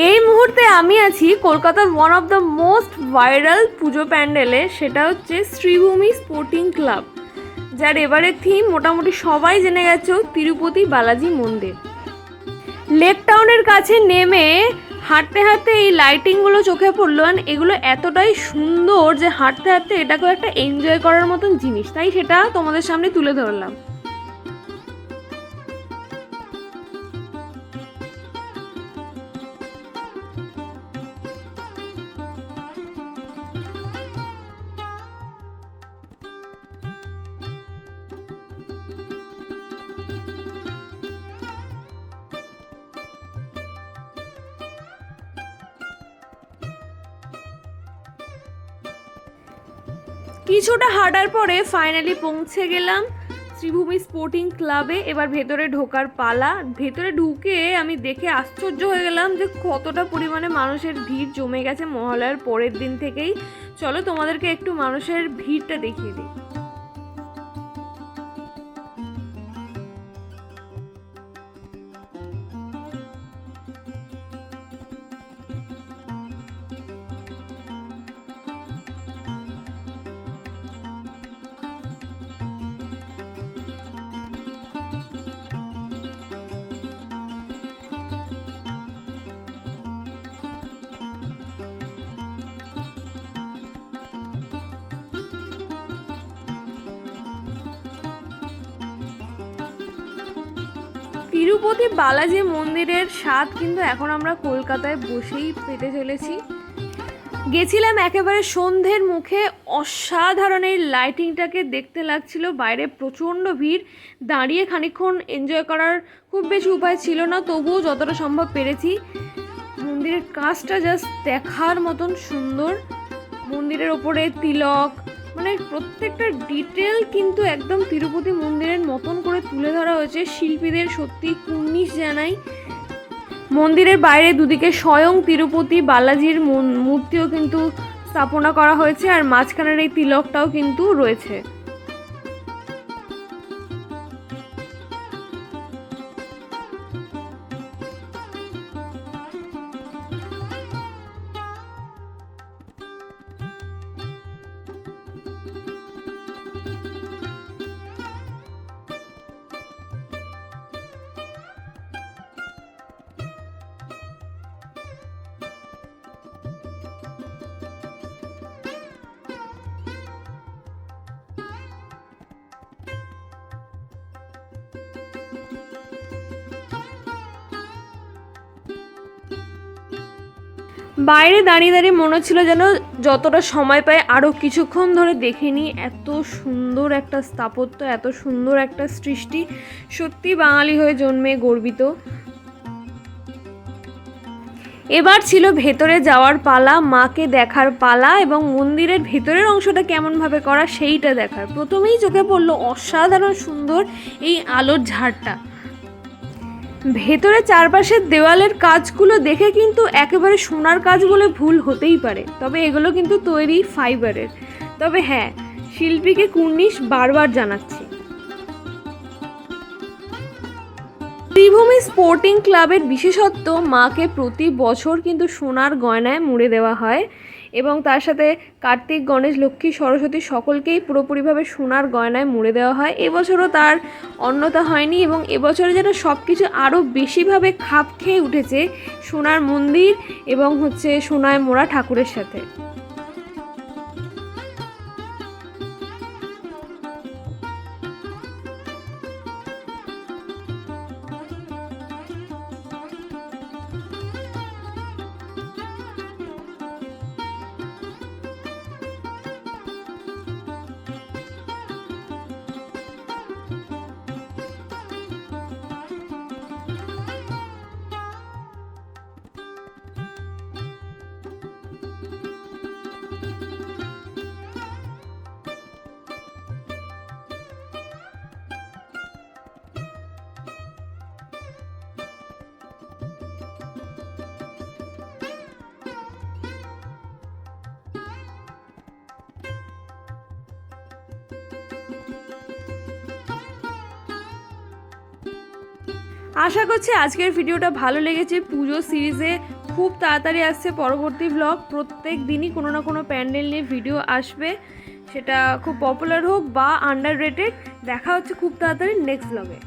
এই মুহূর্তে আমি আছি কলকাতার one of the most viral pujo প্যান্ডেলে, সেটা হচ্ছে শ্রীভূমি স্পোর্টিং ক্লাব যার এবারের থিম মোটামুটি সবাই জেনে গেছো, তিরুপতি বালাজি মন্দির। লেক টাউনের কাছে নেমে হাঁটতে হাঁটতে এই লাইটিংগুলো চোখে পড়ল এগুলো এতটাই সুন্দর যে হাঁটতে হাঁটতে এটাকেও একটা এনজয় করার মতন জিনিস, তাই সেটা তোমাদের সামনে তুলে ধরলাম। কিছুটা হাঁটার পরে ফাইনালি পৌঁছে গেলাম শ্রীভূমি স্পোর্টিং ক্লাবে এবার ভেতরে ঢোকার পালা। ভেতরে ঢুকে আমি দেখে আশ্চর্য হয়ে গেলাম যে কতটা পরিমাণে মানুষের ভিড় জমে গেছে মহালয়ার পরের দিন থেকেই। চলো তোমাদেরকে একটু মানুষের ভিড়টা দেখিয়ে দিই। তিরুপতি বালাজি মন্দিরের স্বাদ কিন্তু এখন আমরা কলকাতায় বসেই পেতে চলেছি। গেছিলাম একেবারে সন্ধ্যের মুখে, অসাধারণ এই লাইটিংটাকে দেখতে লাগছিল, বাইরে প্রচণ্ড ভিড়, দাঁড়িয়ে খানিকক্ষণ এনজয় করার খুব বেশি উপায় ছিল না, তবুও যতটা সম্ভব পেরেছি। মন্দিরের কাজটা জাস্ট দেখার মতন সুন্দর। মন্দিরের ওপরে তিলক মানে প্রত্যেকটা ডিটেল কিন্তু একদম তিরুপতি মন্দিরের মতন করে তুলে ধরা হয়েছে। শিল্পীদের সত্যি কুর্নিশ জানাই। মন্দিরের বাইরে দুদিকে স্বয়ং তিরুপতি বালাজির মূর্তিও কিন্তু স্থাপনা করা হয়েছে আর মাঝখানের এই তিলকটাও কিন্তু রয়েছে। বাইরে দাঁড়িয়ে দাঁড়িয়ে মনে হচ্ছিল যেন যতটা সময় পায় আরও কিছুক্ষণ ধরে দেখে নিই এত সুন্দর একটা স্থাপত্য, এত সুন্দর একটা সৃষ্টি। সত্যি বাঙালি হয়ে জন্মে গর্বিত। এবার ছিল ভেতরে যাওয়ার পালা, মাকে দেখার পালা এবং মন্দিরের ভেতরের অংশটা কেমনভাবে করা সেইটা দেখার। প্রথমেই চোখে পড়ল অসাধারণ সুন্দর এই আলোর ঝাড়টা। ভেতরে চারপাশের দেওয়ালের কাজগুলো দেখে কিন্তু একেবারে সোনার কাজ বলে ভুল হতেই পারে। তবে এগুলো কিন্তু তৈরি ফাইবারের। তবে হ্যাঁ শিল্পীকে কুর্নিশ বারবার জানাচ্ছি। ত্রিভূমি স্পোর্টিং ক্লাবের বিশেষত্ব, মাকে প্রতি বছর কিন্তু সোনার গয়নায় মুড়ে দেওয়া হয়। এবং তার সাথে কার্তিক, গণেশ, লক্ষ্মী, সরস্বতী সকলকেই পুরোপুরিভাবে সোনার গয়নায় মুড়ে দেওয়া হয়। এবছরও তার অন্যতা হয়নি এবং এবছরে যেন সব কিছু আরও বেশিভাবে খাপ খেয়ে উঠেছে সোনার মন্দির এবং হচ্ছে সোনায় মোড়া ঠাকুরের সাথে। আশা করছি আজকের ভিডিওটা ভালো লেগেছে। পুজো সিরিজে খুব তাড়াতাড়ি আসছে পরবর্তী ব্লগ প্রত্যেক দিনই কোনো না কোনো প্যান্ডেল নিয়ে ভিডিও আসবে। সেটা খুব পপুলার হোক বা আন্ডার রেটেড দেখা হচ্ছে খুব তাড়াতাড়ি নেক্সট ব্লগে